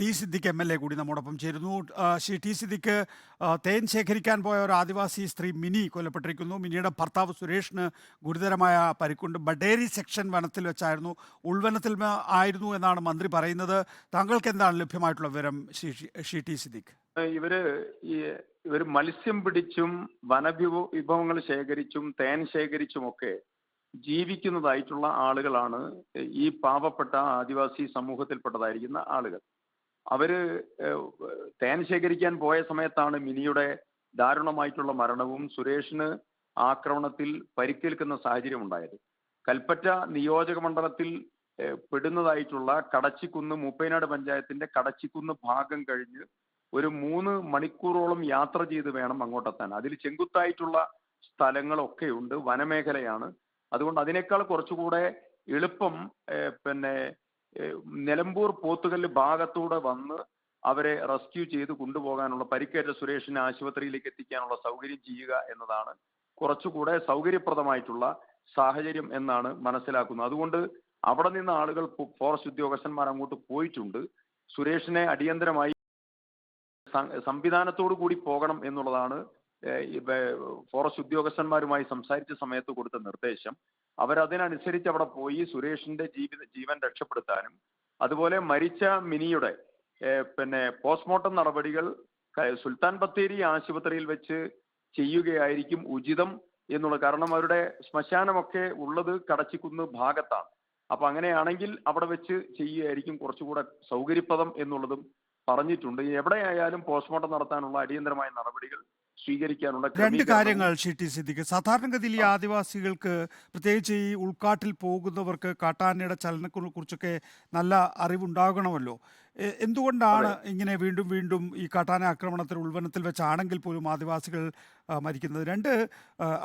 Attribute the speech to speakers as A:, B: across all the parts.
A: T Siddique M L A കൂടി നമ്മോടൊപ്പം ചേരുന്നു. ശ്രീ ടി സിദ്ദിഖ് തേൻ ശേഖരിക്കാൻ പോയ ഒരു ആദിവാസി സ്ത്രീ മിനി കൊല്ലപ്പെട്ടിരിക്കുന്നു. മിനിയുടെ ഭർത്താവ് സുരേഷിന് ഗുരുതരമായ പരിക്കുണ്ട്. ബഡേരി സെക്ഷൻ വനത്തിൽ വെച്ചായിരുന്നു ഉൾവനത്തിൽ ആയിരുന്നു എന്നാണ് മന്ത്രി പറയുന്നത്. താങ്കൾക്ക് എന്താണ് ലഭ്യമായിട്ടുള്ള വിവരം ശ്രീ ടി സിദ്ദിഖ്?
B: ഇവർ ഈ ഇവർ മത്സ്യം പിടിച്ചും വനവിഭവ വിഭവങ്ങൾ ശേഖരിച്ചും തേൻ ശേഖരിച്ചും ഒക്കെ ജീവിക്കുന്നതായിട്ടുള്ള ആളുകളാണ് ഈ പാവപ്പെട്ട ആദിവാസി സമൂഹത്തിൽപ്പെട്ടതായിരിക്കുന്ന ആളുകൾ. അവർ തേൻ ശേഖരിക്കാൻ പോയ സമയത്താണ് മിനിയുടെ ദാരുണമായിട്ടുള്ള മരണവും സുരേഷിന് ആക്രമണത്തിൽ പരിക്കേൽക്കുന്ന സാഹചര്യം ഉണ്ടായത്. കൽപ്പറ്റ നിയോജക മണ്ഡലത്തിൽ പെടുന്നതായിട്ടുള്ള കടച്ചിക്കുന്ന് മൂപ്പൈനാട് പഞ്ചായത്തിന്റെ കടച്ചിക്കുന്ന് ഭാഗം കഴിഞ്ഞ് ഒരു മൂന്ന് മണിക്കൂറോളം യാത്ര ചെയ്ത് വേണം അങ്ങോട്ടെത്താൻ. അതിൽ ചെങ്കുത്തായിട്ടുള്ള സ്ഥലങ്ങളൊക്കെ ഉണ്ട് വനമേഖലയാണ്. അതുകൊണ്ട് അതിനേക്കാൾ കുറച്ചുകൂടെ എളുപ്പം പിന്നെ നിലമ്പൂർ പോത്തുകല്ല് ഭാഗത്തൂടെ വന്ന് അവരെ റെസ്ക്യൂ ചെയ്ത് കൊണ്ടുപോകാനുള്ള പരിക്കേറ്റ സുരേഷിനെ ആശുപത്രിയിലേക്ക് എത്തിക്കാനുള്ള സൗകര്യം ചെയ്യുക എന്നതാണ് കുറച്ചുകൂടെ സൗകര്യപ്രദമായിട്ടുള്ള സാഹചര്യം എന്നാണ് മനസ്സിലാക്കുന്നത്. അതുകൊണ്ട് അവിടെ നിന്ന് ആളുകൾ ഫോറസ്റ്റ് ഉദ്യോഗസ്ഥന്മാർ അങ്ങോട്ട് പോയിട്ടുണ്ട്. സുരേഷിനെ അടിയന്തരമായി സംവിധാനത്തോടു കൂടി പോകണം എന്നുള്ളതാണ് ഫോറസ്റ്റ് ഉദ്യോഗസ്ഥന്മാരുമായി സംസാരിച്ച സമയത്ത് കൊടുത്ത നിർദ്ദേശം അവരതിനനുസരിച്ച് അവിടെ പോയി സുരേഷിന്റെ ജീവിത ജീവൻ രക്ഷപ്പെടുത്താനും അതുപോലെ മരിച്ച മിനിയുടെ പിന്നെ പോസ്റ്റ്മോർട്ടം നടപടികൾ സുൽത്താൻ ബത്തേരി ആശുപത്രിയിൽ വെച്ച് ചെയ്യുകയായിരിക്കും ഉചിതം എന്നുള്ള കാരണം അവരുടെ ശ്മശാനമൊക്കെ ഉള്ളത് കടച്ചിക്കുന്ന് ഭാഗത്താണ്. അപ്പൊ അങ്ങനെയാണെങ്കിൽ അവിടെ വെച്ച് ചെയ്യുകയായിരിക്കും കുറച്ചുകൂടെ സൗകര്യപ്രദം എന്നുള്ളതും പറഞ്ഞിട്ടുണ്ട്. എവിടെയായാലും പോസ്റ്റ്മോർട്ടം നടത്താനുള്ള അടിയന്തരമായ നടപടികൾ സ്വീകരിക്കാനുള്ള
A: രണ്ട് കാര്യങ്ങൾ ഷിട്ടി സിദ്ദിഖ്. സാധാരണഗതിയിൽ ഈ ആദിവാസികൾക്ക് പ്രത്യേകിച്ച് ഈ ഉൾക്കാട്ടിൽ പോകുന്നവർക്ക് കാട്ടാനയുടെ ചലനത്തെ കുറിച്ചൊക്കെ നല്ല അറിവുണ്ടാകണമല്ലോ. എന്തുകൊണ്ടാണ് ഇങ്ങനെ വീണ്ടും വീണ്ടും ഈ കാട്ടാന ആക്രമണത്തിൽ ഉൾവനത്തിൽ വെച്ചാണെങ്കിൽ പോലും ആദിവാസികൾ മരിക്കുന്നത്? രണ്ട്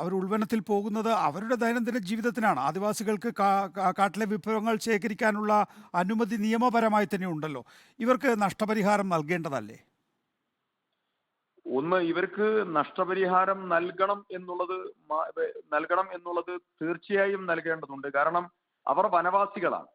A: അവർ ഉൾവനത്തിൽ പോകുന്നത് അവരുടെ ദൈനംദിന ജീവിതത്തിനാണ്. ആദിവാസികൾക്ക് കാട്ടിലെ വിഭവങ്ങൾ ശേഖരിക്കാനുള്ള അനുമതി നിയമപരമായി തന്നെ ഉണ്ടല്ലോ. ഇവർക്ക് നഷ്ടപരിഹാരം നൽകേണ്ടതല്ലേ?
B: ഒന്ന് ഇവർക്ക് നഷ്ടപരിഹാരം നൽകണം എന്നുള്ളത് നൽകണം എന്നുള്ളത് തീർച്ചയായും നൽകേണ്ടതുണ്ട്. കാരണം അവർ വനവാസികളാണ്.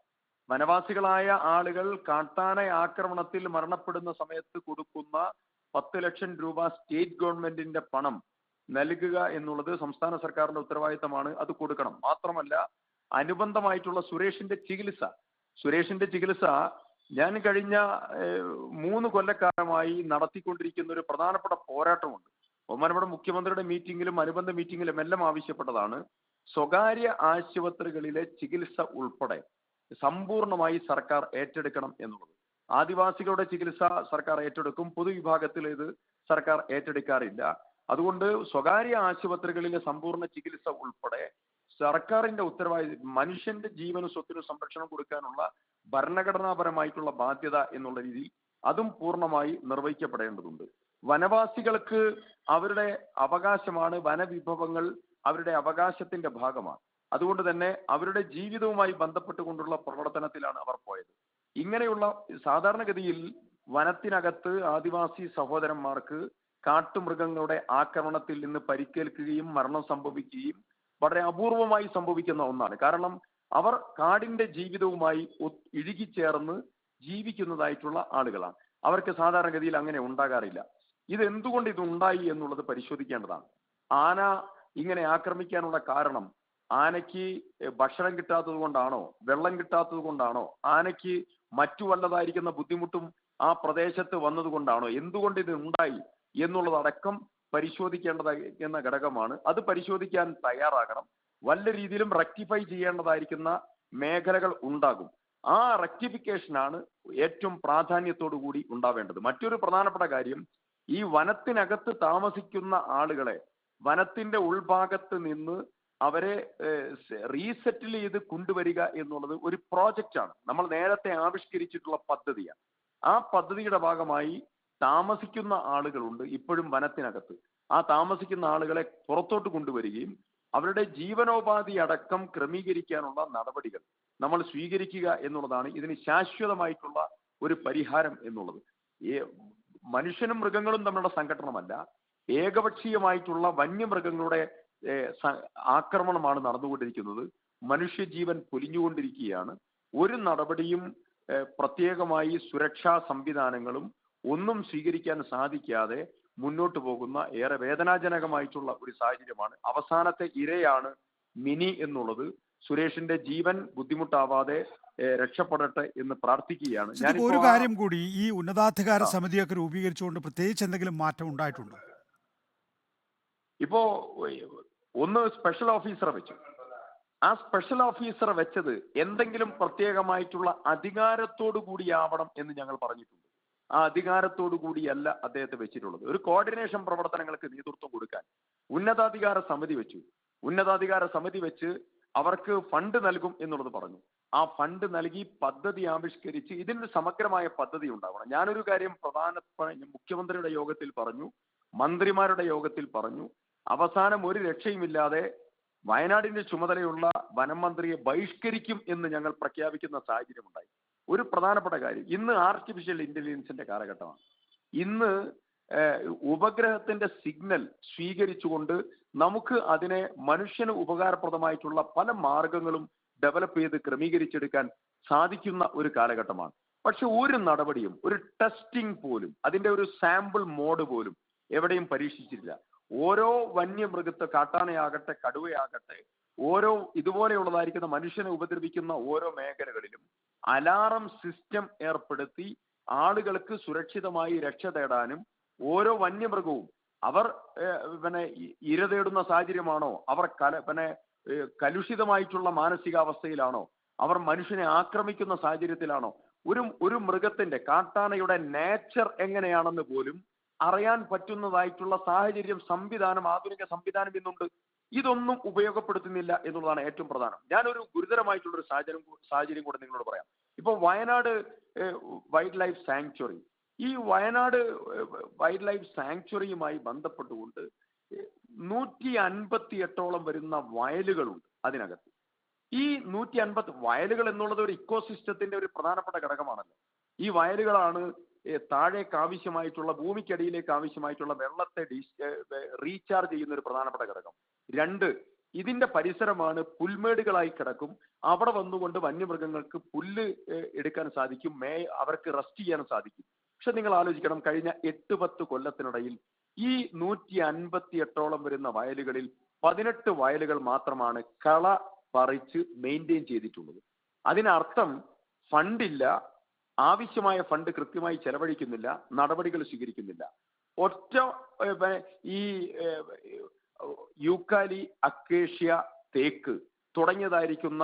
B: വനവാസികളായ ആളുകൾ കാട്ടാന ആക്രമണത്തിൽ മരണപ്പെടുന്ന സമയത്ത് കൊടുക്കുന്ന പത്ത് ലക്ഷം രൂപ സ്റ്റേറ്റ് ഗവൺമെന്റിന്റെ പണം നൽകുക എന്നുള്ളത് സംസ്ഥാന സർക്കാരിന്റെ ഉത്തരവാദിത്തമാണ്. അത് കൊടുക്കണം. മാത്രമല്ല അനുബന്ധമായിട്ടുള്ള സുരേഷിന്റെ ചികിത്സ. സുരേഷിന്റെ ചികിത്സ ഞാൻ കഴിഞ്ഞ മൂന്ന് കൊല്ലക്കാലമായി നടത്തിക്കൊണ്ടിരിക്കുന്ന ഒരു പ്രധാനപ്പെട്ട പോരാട്ടമുണ്ട്. ബഹുമാനപ്പെട്ട മുഖ്യമന്ത്രിയുടെ മീറ്റിംഗിലും അനുബന്ധ മീറ്റിംഗിലും എല്ലാം ആവശ്യപ്പെട്ടതാണ് സ്വകാര്യ ആശുപത്രികളിലെ ചികിത്സ ഉൾപ്പെടെ സമ്പൂർണമായി സർക്കാർ ഏറ്റെടുക്കണം എന്നുള്ളത്. ആദിവാസികളുടെ ചികിത്സ സർക്കാർ ഏറ്റെടുക്കും പൊതുവിഭാഗത്തിൽ ഇത് സർക്കാർ ഏറ്റെടുക്കാറില്ല. അതുകൊണ്ട് സ്വകാര്യ ആശുപത്രികളിലെ സമ്പൂർണ ചികിത്സ ഉൾപ്പെടെ സർക്കാരിന്റെ ഉത്തരവാദി മനുഷ്യന്റെ ജീവനും സ്വത്തിനും സംരക്ഷണം കൊടുക്കാനുള്ള ഭരണഘടനാപരമായിട്ടുള്ള ബാധ്യത എന്നുള്ള രീതിയിൽ അതും പൂർണമായി നിർവഹിക്കപ്പെടേണ്ടതുണ്ട്. വനവാസികൾക്ക് അവരുടെ അവകാശമാണ് വനവിഭവങ്ങൾ അവരുടെ അവകാശത്തിന്റെ ഭാഗമാണ്. അതുകൊണ്ട് തന്നെ അവരുടെ ജീവിതവുമായി ബന്ധപ്പെട്ടുകൊണ്ടുള്ള പ്രവർത്തനത്തിലാണ് അവർ പോയത്. ഇങ്ങനെയുള്ള സാധാരണഗതിയിൽ വനത്തിനകത്ത് ആദിവാസി സഹോദരന്മാർക്ക് കാട്ടുമൃഗങ്ങളുടെ ആക്രമണത്തിൽ നിന്ന് പരിക്കേൽക്കുകയും മരണം സംഭവിക്കുകയും വളരെ അപൂർവമായി സംഭവിക്കുന്ന ഒന്നാണ്. കാരണം അവർ കാടിന്റെ ജീവിതവുമായി ഇഴുകിച്ചേർന്ന് ജീവിക്കുന്നതായിട്ടുള്ള ആളുകളാണ്. അവർക്ക് സാധാരണഗതിയിൽ അങ്ങനെ ഉണ്ടാകാറില്ല. ഇത് എന്തുകൊണ്ട് ഇത് ഉണ്ടായി എന്നുള്ളത് പരിശോധിക്കേണ്ടതാണ്. ആന ഇങ്ങനെ ആക്രമിക്കാനുള്ള കാരണം ആനയ്ക്ക് ഭക്ഷണം കിട്ടാത്തത് കൊണ്ടാണോ വെള്ളം കിട്ടാത്തത് കൊണ്ടാണോ ആനയ്ക്ക് മറ്റു വല്ലതായിരിക്കുന്ന ബുദ്ധിമുട്ടും ആ പ്രദേശത്ത് വന്നതുകൊണ്ടാണോ എന്തുകൊണ്ട് ഇത് ഉണ്ടായി എന്നുള്ളതടക്കം പരിശോധിക്കേണ്ടതായിരിക്കുന്ന ഘടകമാണ്. അത് പരിശോധിക്കാൻ തയ്യാറാകണം. വല്ല രീതിയിലും റെക്ടിഫൈ ചെയ്യേണ്ടതായിരിക്കുന്ന മേഖലകൾ ഉണ്ടാകും. ആ റെക്ടിഫിക്കേഷനാണ് ഏറ്റവും പ്രാധാന്യത്തോടു കൂടി ഉണ്ടാവേണ്ടത്. മറ്റൊരു പ്രധാനപ്പെട്ട കാര്യം ഈ വനത്തിനകത്ത് താമസിക്കുന്ന ആളുകളെ വനത്തിന്റെ ഉൾഭാഗത്ത് നിന്ന് അവരെ റീസെറ്റിൽ ചെയ്ത് കൊണ്ടുവരിക എന്നുള്ളത് ഒരു പ്രോജക്റ്റ് ആണ്. നമ്മൾ നേരത്തെ ആവിഷ്കരിച്ചിട്ടുള്ള പദ്ധതിയാണ്. ആ പദ്ധതിയുടെ ഭാഗമായി താമസിക്കുന്ന ആളുകളുണ്ട് ഇപ്പോഴും വനത്തിനകത്ത്. ആ താമസിക്കുന്ന ആളുകളെ പുറത്തോട്ട് കൊണ്ടുവരികയും അവരുടെ ജീവനോപാധി അടക്കം ക്രമീകരിക്കാനുള്ള നടപടികൾ നമ്മൾ സ്വീകരിക്കുക എന്നുള്ളതാണ് ഇതിന് ശാശ്വതമായിട്ടുള്ള ഒരു പരിഹാരം എന്നുള്ളത്. മനുഷ്യനും മൃഗങ്ങളും തമ്മിലുള്ള സംഘടനമല്ല ഏകപക്ഷീയമായിട്ടുള്ള വന്യമൃഗങ്ങളുടെ ആക്രമണമാണ് നടന്നുകൊണ്ടിരിക്കുന്നത്. മനുഷ്യജീവൻ പൊലിഞ്ഞുകൊണ്ടിരിക്കുകയാണ്. ഒരു നടപടിയും പ്രത്യേകമായി സുരക്ഷാ സംവിധാനങ്ങളും ഒന്നും സ്വീകരിക്കാൻ സാധിക്കാതെ മുന്നോട്ട് പോകുന്ന ഏറെ വേദനാജനകമായിട്ടുള്ള ഒരു സാഹചര്യമാണ്. അവസാനത്തെ ഇരയാണ് മിനി എന്നുള്ളത്. സുരേഷിന്റെ ജീവൻ ബുദ്ധിമുട്ടാവാതെ രക്ഷപ്പെടട്ടെ എന്ന് പ്രാർത്ഥിക്കുകയാണ്. ഞാൻ
A: ഒരു കാര്യം കൂടി. ഈ ഉന്നതാധികാര സമിതിയൊക്കെ രൂപീകരിച്ചുകൊണ്ട് പ്രത്യേകിച്ച് എന്തെങ്കിലും മാറ്റം ഉണ്ടായിട്ടുണ്ടോ?
B: ഇപ്പോ ഒന്ന് സ്പെഷ്യൽ ഓഫീസറെ വെച്ചു. ആ സ്പെഷ്യൽ ഓഫീസറെ വെച്ചത് എന്തെങ്കിലും പ്രത്യേകമായിട്ടുള്ള അധികാരത്തോടു കൂടിയാവണം എന്ന് ഞങ്ങൾ പറഞ്ഞിട്ടുണ്ട്. ആ അധികാരത്തോടു കൂടിയല്ല അദ്ദേഹത്തെ വെച്ചിട്ടുള്ളത്. ഒരു കോർഡിനേഷൻ പ്രവർത്തനങ്ങൾക്ക് നേതൃത്വം കൊടുക്കാൻ ഉന്നതാധികാര സമിതി വെച്ചു. ഉന്നതാധികാര സമിതി വെച്ച് അവർക്ക് ഫണ്ട് നൽകും എന്നുള്ളത് പറഞ്ഞു. ആ ഫണ്ട് നൽകി പദ്ധതി ആവിഷ്കരിച്ച് ഇതിന് സമഗ്രമായ പദ്ധതി ഉണ്ടാവണം. ഞാനൊരു കാര്യം പ്രധാന മുഖ്യമന്ത്രിയുടെ യോഗത്തിൽ പറഞ്ഞു മന്ത്രിമാരുടെ യോഗത്തിൽ പറഞ്ഞു. അവസാനം ഒരു രക്ഷയുമില്ലാതെ വയനാടിന്റെ ചുമതലയുള്ള വനം മന്ത്രിയെ ബഹിഷ്കരിക്കും എന്ന് ഞങ്ങൾ പ്രഖ്യാപിക്കുന്ന സാഹചര്യമുണ്ടായി. ഒരു പ്രധാനപ്പെട്ട കാര്യം. ഇന്ന് ആർട്ടിഫിഷ്യൽ ഇന്റലിജൻസിന്റെ കാലഘട്ടമാണ്. ഇന്ന് ഉപഗ്രഹത്തിന്റെ സിഗ്നൽ സ്വീകരിച്ചുകൊണ്ട് നമുക്ക് അതിനെ മനുഷ്യന് ഉപകാരപ്രദമായിട്ടുള്ള പല മാർഗങ്ങളും ഡെവലപ്പ് ചെയ്ത് ക്രമീകരിച്ചെടുക്കാൻ സാധിക്കുന്ന ഒരു കാലഘട്ടമാണ്. പക്ഷെ ഒരു നടപടിയും ഒരു ടെസ്റ്റിംഗ് പോലും അതിന്റെ ഒരു സാമ്പിൾ മോഡ് പോലും എവിടെയും പരീക്ഷിച്ചിട്ടില്ല. ഓരോ വന്യമൃഗത്തെ കാട്ടാനയാകട്ടെ കടുവയാകട്ടെ ഓരോ ഇതുപോലെയുള്ളതായിരിക്കുന്ന മനുഷ്യനെ ഉപദ്രവിക്കുന്ന ഓരോ മേഖലകളിലും അലാറം സിസ്റ്റം ഏർപ്പെടുത്തി ആളുകൾക്ക് സുരക്ഷിതമായി രക്ഷ തേടാനും ഓരോ വന്യമൃഗവും അവർ പിന്നെ ഇര തേടുന്ന സാഹചര്യമാണോ? അവർ കല പിന്നെ കലുഷിതമായിട്ടുള്ള മാനസികാവസ്ഥയിലാണോ? അവർ മനുഷ്യനെ ആക്രമിക്കുന്ന സാഹചര്യത്തിലാണോ? ഒരു ഒരു മൃഗത്തിന്റെ കാട്ടാനയുടെ നേച്ചർ എങ്ങനെയാണെന്ന് പോലും അറിയാൻ പറ്റുന്നതായിട്ടുള്ള സാഹചര്യം സംവിധാനം ആധുനിക സംവിധാനം ഇന്നുണ്ട്. ഇതൊന്നും ഉപയോഗപ്പെടുത്തുന്നില്ല എന്നുള്ളതാണ് ഏറ്റവും പ്രധാനം. ഞാനൊരു ഗുരുതരമായിട്ടുള്ള ഒരു സാഹചര്യം സാഹചര്യം കൂടെ നിങ്ങളോട് പറയാം. ഇപ്പൊ വയനാട് വൈൽഡ് ലൈഫ് സാങ്ച്വറി. ഈ വയനാട് വൈൽഡ് ലൈഫ് സാങ്ച്വറിയുമായി ബന്ധപ്പെട്ടുകൊണ്ട് നൂറ്റി അൻപത്തി എട്ടോളം വരുന്ന വയലുകളുണ്ട് അതിനകത്ത്. ഈ നൂറ്റി അൻപത് വയലുകൾ എന്നുള്ളത് ഒരു ഇക്കോസിസ്റ്റത്തിന്റെ ഒരു പ്രധാനപ്പെട്ട ഘടകമാണല്ലോ. ഈ വയലുകളാണ് താഴേക്ക് ആവശ്യമായിട്ടുള്ള ഭൂമിക്കടിയിലേക്ക് ആവശ്യമായിട്ടുള്ള വെള്ളത്തെ റീചാർജ് ചെയ്യുന്ന ഒരു പ്രധാനപ്പെട്ട ഘടകം. രണ്ട് ഇതിന്റെ പരിസരമാണ് പുൽമേടുകളായി കിടക്കും. അവിടെ വന്നുകൊണ്ട് വന്യമൃഗങ്ങൾക്ക് പുല്ല് എടുക്കാൻ സാധിക്കും. മേ അവർക്ക് റെസ്റ്റ് ചെയ്യാൻ സാധിക്കും. പക്ഷെ നിങ്ങൾ ആലോചിക്കണം കഴിഞ്ഞ എട്ട് പത്ത് കൊല്ലത്തിനിടയിൽ ഈ നൂറ്റി അൻപത്തി എട്ടോളം വരുന്ന വയലുകളിൽ പതിനെട്ട് വയലുകൾ മാത്രമാണ് കള പറിച്ച് മെയിന്റെയിൻ ചെയ്തിട്ടുള്ളത്. അതിനർത്ഥം ഫണ്ടില്ല ആവശ്യമായ ഫണ്ട് കൃത്യമായി ചെലവഴിക്കുന്നില്ല നടപടികൾ സ്വീകരിക്കുന്നില്ല. ഒറ്റ ഈ യൂക്കാലി അക്കേഷ്യ തേക്ക് തുടങ്ങിയതായിരിക്കുന്ന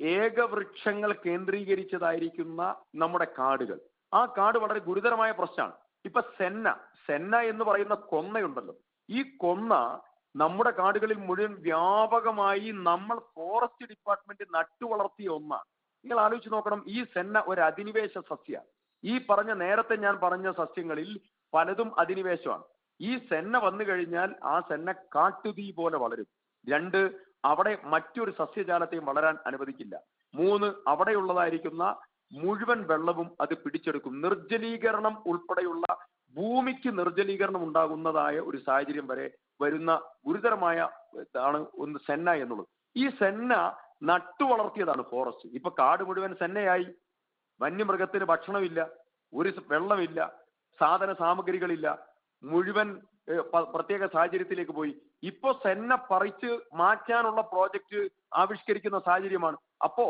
B: ഏകവൃക്ഷങ്ങൾ കേന്ദ്രീകരിച്ചതായിരിക്കുന്ന നമ്മുടെ കാടുകൾ. ആ കാട് വളരെ ഗുരുതരമായ പ്രശ്നമാണ്. ഇപ്പൊ സെന്ന സെന്ന എന്ന് പറയുന്ന കൊന്നയുണ്ടല്ലോ. ഈ കൊന്ന നമ്മുടെ കാടുകളിൽ മുഴുവൻ വ്യാപകമായി നമ്മൾ ഫോറസ്റ്റ് ഡിപ്പാർട്ട്മെന്റ് നട്ടു വളർത്തിയ ഒന്നാണ്. നിങ്ങൾ ആലോചിച്ച് നോക്കണം ഈ സെന്ന ഒരു അധിനിവേശ സസ്യ. ഈ പറഞ്ഞ നേരത്തെ ഞാൻ പറഞ്ഞ സസ്യങ്ങളിൽ പലതും അധിനിവേശമാണ്. ഈ സെന്ന വന്നു കഴിഞ്ഞാൽ ആ സെന്ന കാട്ടുതീ പോലെ വളരും. രണ്ട് അവിടെ മറ്റൊരു സസ്യജാലത്തെയും വളരാൻ അനുവദിക്കില്ല. മൂന്ന് അവിടെയുള്ളതായിരിക്കുന്ന മുഴുവൻ വെള്ളവും അത് പിടിച്ചെടുക്കും. നിർജലീകരണം ഉൾപ്പെടെയുള്ള ഭൂമിക്ക് നിർജലീകരണം ഉണ്ടാകുന്നതായ ഒരു സാഹചര്യം വരെ വരുന്ന ഗുരുതരമായ ഇതാണ് ഒന്ന് സെന്ന എന്നുള്ളത്. ഈ സെന്ന നട്ടു വളർത്തിയതാണ് ഫോറസ്റ്റ് ഇപ്പൊ കാട് മുഴുവൻ സെന്നയായി. വന്യമൃഗത്തിന് ഭക്ഷണമില്ല ഒരു വെള്ളമില്ല സാധന സാമഗ്രികളില്ല. മുഴുവൻ പ്രത്യേക സാഹചര്യത്തിലേക്ക് പോയി. ഇപ്പൊ സെന്ന പറിച്ച് മാറ്റാനുള്ള പ്രോജക്റ്റ് ആവിഷ്കരിക്കുന്ന സാഹചര്യമാണ്. അപ്പോ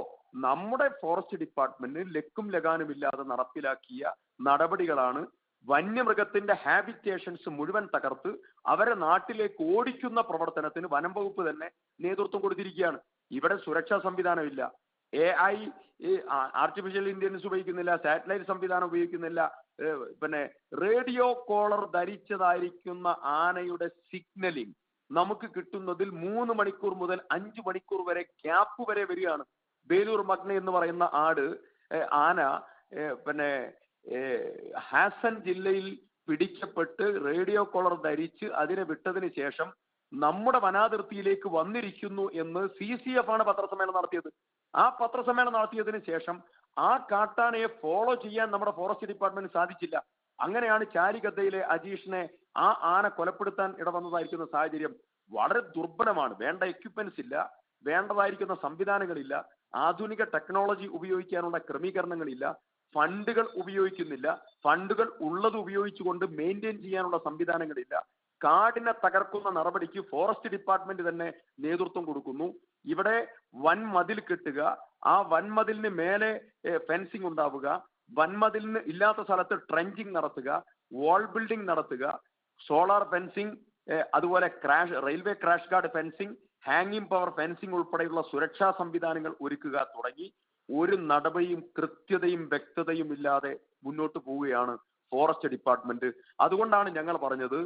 B: നമ്മുടെ ഫോറസ്റ്റ് ഡിപ്പാർട്ട്മെന്റ് ലക്കും ലഗാനും ഇല്ലാതെ നടപ്പിലാക്കിയ നടപടികളാണ് വന്യമൃഗത്തിന്റെ ഹാബിറ്റേഷൻസ് മുഴുവൻ തകർത്ത് അവരെ നാട്ടിലേക്ക് ഓടിക്കുന്ന പ്രവർത്തനത്തിന് വനം വകുപ്പ് തന്നെ നേതൃത്വം കൊടുത്തിരിക്കുകയാണ്. ഇവിടെ സുരക്ഷാ സംവിധാനമില്ല. എ ഐ ആർട്ടിഫിഷ്യൽ ഇന്റലിജൻസ് ഉപയോഗിക്കുന്നില്ല സാറ്റലൈറ്റ് സംവിധാനം ഉപയോഗിക്കുന്നില്ല പിന്നെ റേഡിയോ കോളർ ധരിച്ചതായിരിക്കുന്ന ആനയുടെ സിഗ്നലിംഗ് നമുക്ക് കിട്ടുന്നതിൽ മൂന്ന് മണിക്കൂർ മുതൽ അഞ്ച് മണിക്കൂർ വരെ ഗ്യാപ്പ് വരെ വരികയാണ്. ബേലൂർ മഗ്ന എന്ന് പറയുന്ന ആട് ആന പിന്നെ ഹാസൻ ജില്ലയിൽ പിടിക്കപ്പെട്ട് റേഡിയോ കോളർ ധരിച്ച് അതിനെ വിട്ടതിന് ശേഷം നമ്മുടെ വനാതിർത്തിയിലേക്ക് വന്നിരിക്കുന്നു എന്ന് സി സി എഫ് ആണ് പത്രസമ്മേളനം നടത്തിയത്. ആ പത്രസമ്മേളനം നടത്തിയതിന് ശേഷം ആ കാട്ടാനയെ ഫോളോ ചെയ്യാൻ നമ്മുടെ ഫോറസ്റ്റ് ഡിപ്പാർട്ട്മെന്റ് സാധിച്ചില്ല. അങ്ങനെയാണ് ചാരിഗദ്ദയിലെ അജീഷിനെ ആ ആന കൊലപ്പെടുത്താൻ ഇടവന്നതായിരിക്കുന്ന സാഹചര്യം. വളരെ ദുർബലമാണ്. വേണ്ട എക്യുപ്മെന്റ്സ് ഇല്ല. വേണ്ടതായിരിക്കുന്ന സംവിധാനങ്ങളില്ല. ആധുനിക ടെക്നോളജി ഉപയോഗിക്കാനുള്ള ക്രമീകരണങ്ങളില്ല. ഫണ്ടുകൾ ഉപയോഗിക്കുന്നില്ല. ഫണ്ടുകൾ ഉള്ളത് ഉപയോഗിച്ചുകൊണ്ട് മെയിന്റെയിൻ ചെയ്യാനുള്ള സംവിധാനങ്ങളില്ല. കാടിനെ തകർക്കുന്ന നടപടിക്ക് ഫോറസ്റ്റ് ഡിപ്പാർട്ട്മെന്റ് തന്നെ നേതൃത്വം കൊടുക്കുന്നു. ഇവിടെ വൻ മതിൽ കെട്ടുക ആ വൻമതിലിന് മേലെ ഫെൻസിംഗ് ഉണ്ടാവുക വൻമതിലിന് ഇല്ലാത്ത സ്ഥലത്ത് ട്രെഞ്ചിങ് നടത്തുക വാൾ ബിൽഡിംഗ് നടത്തുക സോളാർ ഫെൻസിംഗ് അതുപോലെ crash railway crash guard fencing ഹാങ്ങിങ് പവർ ഫെൻസിംഗ് ഉൾപ്പെടെയുള്ള സുരക്ഷാ സംവിധാനങ്ങൾ ഒരുക്കുക തുടങ്ങി. ഒരു നടപടിയും കൃത്യതയും വ്യക്തതയും ഇല്ലാതെ മുന്നോട്ട് പോവുകയാണ് ഫോറസ്റ്റ് ഡിപ്പാർട്ട്മെന്റ് അതുകൊണ്ടാണ് ഞങ്ങൾ പറഞ്ഞത്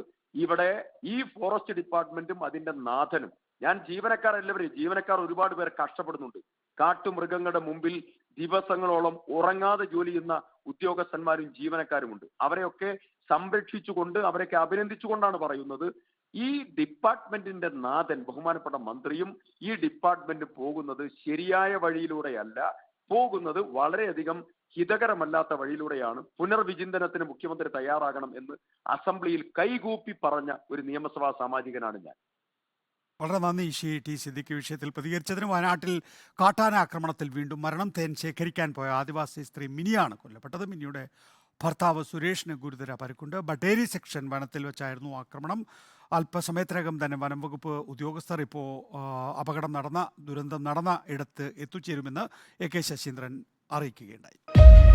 B: ഇവിടെ ഈ ഫോറസ്റ്റ് ഡിപ്പാർട്ട്മെന്റും അതിന്റെ നാഥനും. ഞാൻ ജീവനക്കാർ എല്ലാവരെയും ജീവനക്കാർ ഒരുപാട് പേർ കഷ്ടപ്പെടുന്നുണ്ട്. കാട്ടുമൃഗങ്ങളുടെ മുമ്പിൽ ദിവസങ്ങളോളം ഉറങ്ങാതെ ജോലി ചെയ്യുന്ന ഉദ്യോഗസ്ഥന്മാരും ജീവനക്കാരുമുണ്ട്. അവരെയൊക്കെ സംരക്ഷിച്ചുകൊണ്ട് അവരെയൊക്കെ അഭിനന്ദിച്ചുകൊണ്ടാണ് പറയുന്നത് ഈ ഡിപ്പാർട്ട്മെന്റിന്റെ നാഥൻ ബഹുമാനപ്പെട്ട മന്ത്രിയും ഈ ഡിപ്പാർട്ട്മെന്റ് പോകുന്നത് ശരിയായ വഴിയിലൂടെയല്ല. പോകുന്നത് വളരെയധികം ഹിതകരമല്ലാത്ത വഴിയിലൂടെയാണ് പുനർവിചിന്തനത്തിന് മുഖ്യമന്ത്രി തയ്യാറാകണം എന്ന് അസംബ്ലിയിൽ കൈകൂപ്പി പറഞ്ഞ ഒരു നിയമസഭാ സാമാജികനാണ് ഞാൻ.
A: വളരെ നന്ദി ഷി ടി സിദ്ദിഖ് വിഷയത്തിൽ പ്രതികരിച്ചതിന്. വയനാട്ടിൽ കാട്ടാന ആക്രമണത്തിൽ വീണ്ടും മരണം തേൻ ശേഖരിക്കാൻ പോയ ആദിവാസി സ്ത്രീ മിനിയാണ് കൊല്ലപ്പെട്ടത്. മിനിയുടെ ഭർത്താവ് സുരേഷിന് ഗുരുതര പരുക്കുണ്ട്. ബട്ടേരി സെക്ഷൻ വനത്തിൽ വെച്ചായിരുന്നു ആക്രമണം. അല്പസമയത്തിനകം തന്നെ വനം വകുപ്പ് ഉദ്യോഗസ്ഥർ ഇപ്പോൾ അപകടം നടന്ന ദുരന്തം നടന്ന ഇടത്ത് എത്തിച്ചേരുമെന്ന് എ കെ ശശീന്ദ്രൻ അറിയിക്കുകയുണ്ടായി.